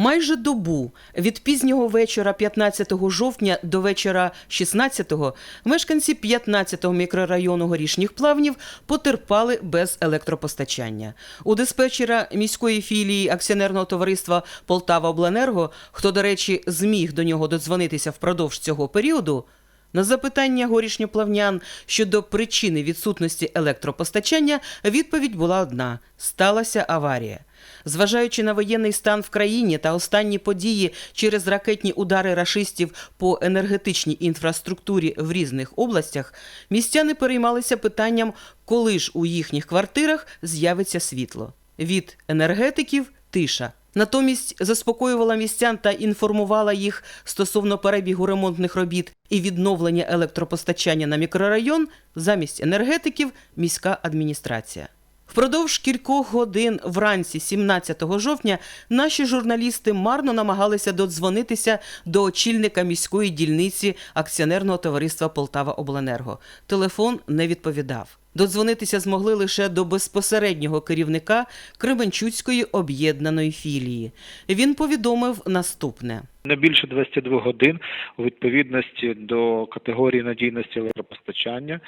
Майже добу від пізнього вечора 15 жовтня до вечора 16-го мешканці 15-го мікрорайону горішніх плавнів потерпали без електропостачання. У диспетчера міської філії акціонерного товариства Полтава Обленерго, хто, до речі, зміг до нього додзвонитися впродовж цього періоду, на запитання горішньоплавнян щодо причини відсутності електропостачання відповідь була одна: сталася аварія. Зважаючи на воєнний стан в країні та останні події через ракетні удари рашистів по енергетичній інфраструктурі в різних областях, містяни переймалися питанням, коли ж у їхніх квартирах з'явиться світло. Від енергетиків тиша. Натомість заспокоювала містян та інформувала їх стосовно перебігу ремонтних робіт і відновлення електропостачання на мікрорайон замість енергетиків міська адміністрація. Впродовж кількох годин вранці 17 жовтня наші журналісти марно намагалися додзвонитися до очільника міської дільниці акціонерного товариства Полтава Обленерго. Телефон не відповідав. Додзвонитися змогли лише до безпосереднього керівника Кременчуцької об'єднаної філії. Він повідомив наступне. Не більше 22 годин у відповідності до категорії надійності електропостачання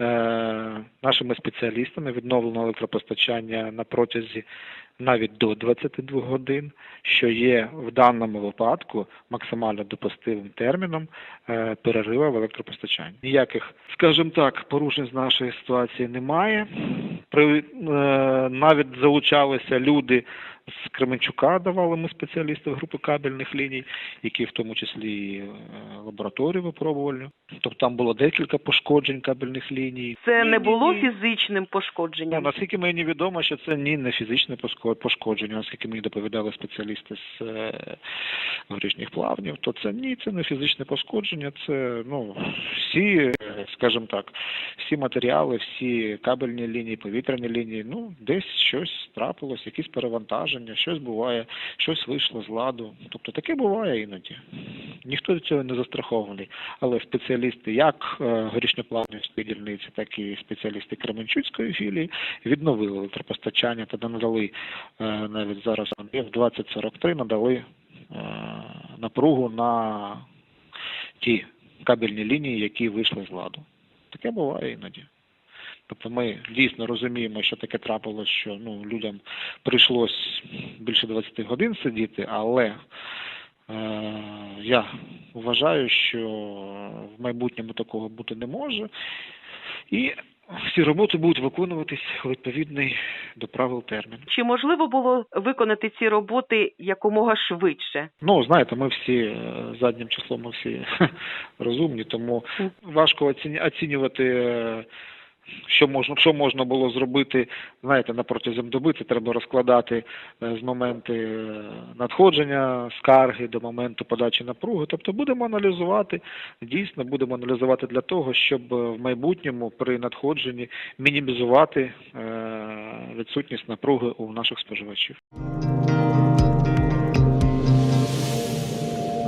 е, нашими спеціалістами відновлено електропостачання на протязі навіть до 22 годин, що є в даному випадку максимально допустимим терміном е, перерива в електропостачанні. Ніяких, скажімо так, порушень з нашої ситуації немає. При, е, навіть залучалися люди з Кременчука, давали ми спеціалісти групи кабельних ліній, які в тому числі е, лабораторію випробували. Тобто там було декілька пошкоджень кабельних ліній. Це не було фізичним пошкодженням. наскільки мені відомо, що це ні не фізичне пошкодження, наскільки мені доповідали спеціалісти з е, горішніх плавнів, то це ні, це не фізичне пошкодження, це ну всі, е, скажімо так, всі матеріали, всі кабельні лінії, повітряні лінії, ну десь щось трапилось, якісь перевантаження, щось буває, щось вийшло з ладу. Тобто таке буває іноді. Ніхто від цього не застрахований. Але спеціалісти як е, горішньоплавнівської дільниці, так і спеціалісти Кременчуцької філії відновили електропостачання та надали е, навіть зараз в 2043 надали е, напругу на ті кабельні лінії, які вийшли з ладу. Таке буває іноді. Тобто ми дійсно розуміємо, що таке трапилось, що ну, людям прийшлось більше 20 годин сидіти, але е, я вважаю, що в майбутньому такого бути не може. І всі роботи будуть виконуватись у відповідний до правил термін. Чи можливо було виконати ці роботи якомога швидше? Ну, знаєте, ми всі е, заднім числом ми всі розумні, тому важко оцінювати, е, що можна, що можна було зробити, знаєте, на протязі доби це треба розкладати е, з моменту е, надходження скарги до моменту подачі напруги. Тобто будемо аналізувати, дійсно будемо аналізувати для того, щоб е, в майбутньому при надходженні мінімізувати відсутність напруги у наших споживачів.